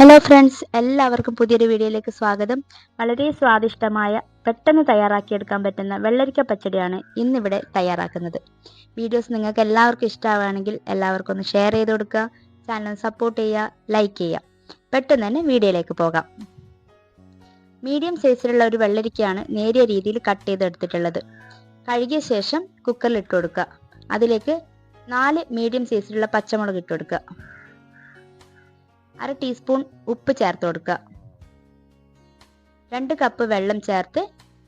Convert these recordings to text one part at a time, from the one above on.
Hello friends എല്ലാവർക്കും പുതിയൊരു വീഡിയോയിലേക്ക് സ്വാഗതം. വളരെ സ്വാദിഷ്ടമായ പെട്ടെന്ന് തയ്യാറാക്കിയെടുക്കാൻ പറ്റുന്ന വെള്ളരിക്ക പച്ചടിയാണ് ഇന്നിവിടെ തയ്യാറാക്കുന്നത്. വീഡിയോസ് നിങ്ങൾക്ക് എല്ലാവർക്കും ഇഷ്ടമാവുകയാണെങ്കിൽ എല്ലാവർക്കും ഒന്ന് ഷെയർ ചെയ്ത് കൊടുക്കുക ചാനൽ സപ്പോർട്ട് ചെയ്യുക ലൈക്ക് ചെയ്യുക. പെട്ടെന്ന് തന്നെ വീഡിയോയിലേക്ക് പോകാം. മീഡിയം സൈസിലുള്ള ഒരു വെള്ളരിക്കയാണ് നേരിയ രീതിയിൽ കട്ട് ചെയ്തെടുത്തിട്ടുള്ളത്. കഴുകിയ ശേഷം കുക്കറിൽ ഇട്ട് കൊടുക്കുക. അതിലേക്ക് നാല് മീഡിയം സൈസിലുള്ള പച്ചമുളക് ഇട്ട് കൊടുക്കുക. അര ടീസ്പൂൺ ഉപ്പ് ചേർത്ത് കൊടുക്കുക. രണ്ട് കപ്പ് വെള്ളം ചേർത്ത്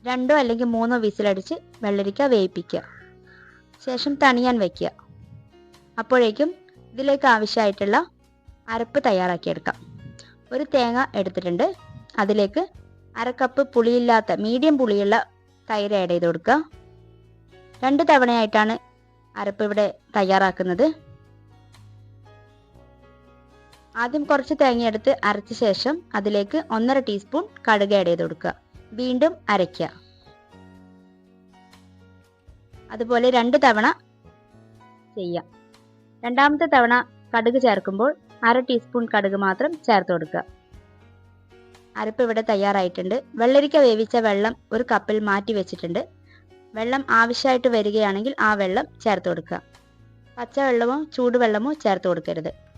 രണ്ടോ അല്ലെങ്കിൽ മൂന്നോ വിസിലടിച്ച് വെള്ളരിക്ക വേവിപ്പിക്കുക. ശേഷം തണിയാൻ വയ്ക്കുക അപ്പോഴേക്കും ഇതിലേക്ക് ആവശ്യമായിട്ടുള്ള അരപ്പ് തയ്യാറാക്കിയെടുക്കാം ഒരു തേങ്ങ എടുത്തിട്ടുണ്ട്. അതിലേക്ക് അര കപ്പ് പുളിയില്ലാത്ത മീഡിയം പുളിയുള്ള തൈര് ആഡ് ചെയ്ത് കൊടുക്കുക. രണ്ട് തവണയായിട്ടാണ് അരപ്പ് ഇവിടെ തയ്യാറാക്കുന്നത്. ആദ്യം കുറച്ച് തേങ്ങയെടുത്ത് അരച്ച ശേഷം അതിലേക്ക് ഒന്നര ടീസ്പൂൺ കടുക് ആഡ് ചെയ്ത് കൊടുക്കുക. വീണ്ടും അരയ്ക്കുക. അതുപോലെ രണ്ട് തവണ ചെയ്യാം രണ്ടാമത്തെ തവണ കടുക് ചേർക്കുമ്പോൾ അര ടീസ്പൂൺ കടുക് മാത്രം ചേർത്ത് കൊടുക്കുക. അരപ്പ് ഇവിടെ തയ്യാറായിട്ടുണ്ട്. വെള്ളരിക്ക വേവിച്ച വെള്ളം ഒരു കപ്പിൽ മാറ്റി വെച്ചിട്ടുണ്ട്. വെള്ളം ആവശ്യമായിട്ട് വരികയാണെങ്കിൽ ആ വെള്ളം ചേർത്ത് കൊടുക്കുക. പച്ചവെള്ളമോ ചൂടുവെള്ളമോ ചേർത്ത് കൊടുക്കരുത്.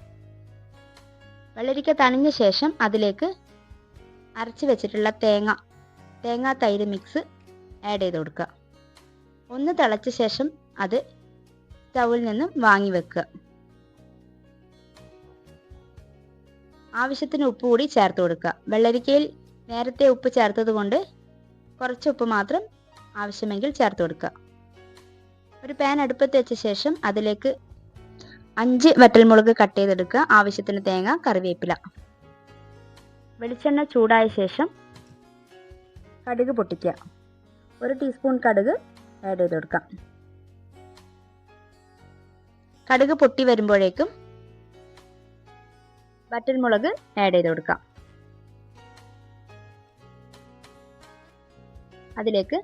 വെള്ളരിക്ക തണിഞ്ഞ ശേഷം അതിലേക്ക് അരച്ച് വെച്ചിട്ടുള്ള തേങ്ങ തേങ്ങാ തൈര് മിക്സ് ആഡ് ചെയ്ത് കൊടുക്കുക. ഒന്ന് തിളച്ച ശേഷം അത് സ്റ്റൗവിൽ നിന്നും വാങ്ങി വെക്കുക. ആവശ്യത്തിന് ഉപ്പ് കൂടി ചേർത്ത് കൊടുക്കുക. വെള്ളരിക്കയിൽ നേരത്തെ ഉപ്പ് ചേർത്തത് കൊണ്ട് കുറച്ച് ഉപ്പ് മാത്രം ആവശ്യമെങ്കിൽ ചേർത്ത് കൊടുക്കുക. ഒരു പാൻ അടുപ്പത്ത് വെച്ച ശേഷം അതിലേക്ക് അഞ്ച് വറ്റൽമുളക് കട്ട് ചെയ്തെടുക്കുക. ആവശ്യത്തിന് തേങ്ങ കറിവേപ്പില. വെളിച്ചെണ്ണ ചൂടായ ശേഷം കടുക് പൊട്ടിക്കുക. ഒരു ടീസ്പൂൺ കടുക് ആഡ് ചെയ്ത് കൊടുക്കാം കടുക് പൊട്ടി വരുമ്പോഴേക്കും വറ്റൽമുളക് ആഡ് ചെയ്ത് കൊടുക്കാം അതിലേക്ക്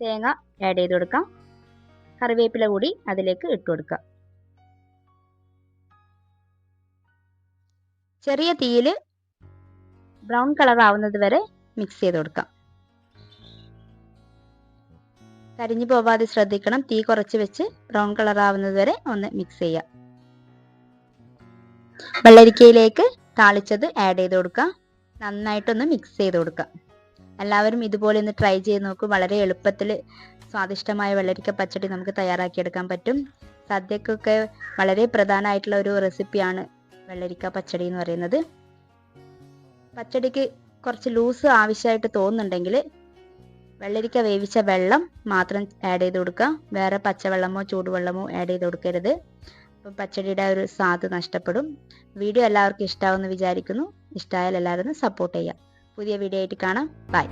തേങ്ങ ആഡ് ചെയ്ത് കൊടുക്കാം കറിവേപ്പില കൂടി അതിലേക്ക് ഇട്ട് കൊടുക്കാം ചെറിയ തീയിൽ ബ്രൗൺ കളർ ആവുന്നത് വരെ മിക്സ് ചെയ്ത് കൊടുക്കാം. കരിഞ്ഞു പോവാതെ ശ്രദ്ധിക്കണം. തീ കുറച്ച് വെച്ച് ബ്രൗൺ കളർ ആവുന്നത് വരെ ഒന്ന് മിക്സ് ചെയ്യാം. വെള്ളരിക്കയിലേക്ക് താളിച്ചത് ആഡ് ചെയ്ത് കൊടുക്കാം. നന്നായിട്ടൊന്ന് മിക്സ് ചെയ്ത് കൊടുക്കാം. എല്ലാവരും ഇതുപോലെ ഒന്ന് ട്രൈ ചെയ്ത് നോക്കൂ. വളരെ എളുപ്പത്തിൽ സ്വാദിഷ്ടമായ വെള്ളരിക്ക പച്ചടി നമുക്ക് തയ്യാറാക്കിയെടുക്കാൻ പറ്റും. സദ്യക്കൊക്കെ വളരെ പ്രധാനമായിട്ടുള്ള ഒരു റെസിപ്പിയാണ് വെള്ളരിക്ക പച്ചടി എന്ന് പറയുന്നത്. പച്ചടിക്ക് കുറച്ച് ലൂസ് ആവശ്യമായിട്ട് തോന്നുന്നുണ്ടെങ്കിൽ വെള്ളരിക്ക വേവിച്ച വെള്ളം മാത്രം ആഡ് ചെയ്ത് കൊടുക്കുക. വേറെ പച്ചവെള്ളമോ ചൂടുവെള്ളമോ ആഡ് ചെയ്ത് കൊടുക്കരുത്. അപ്പം പച്ചടിയുടെ ഒരു സ്വാദ് നഷ്ടപ്പെടും. വീഡിയോ എല്ലാവർക്കും ഇഷ്ടമാവുമെന്ന് വിചാരിക്കുന്നു. ഇഷ്ടമായാൽ എല്ലാവരും സപ്പോർട്ട് ചെയ്യാം പുതിയ വീഡിയോ ആയിട്ട് കാണാം. ബൈ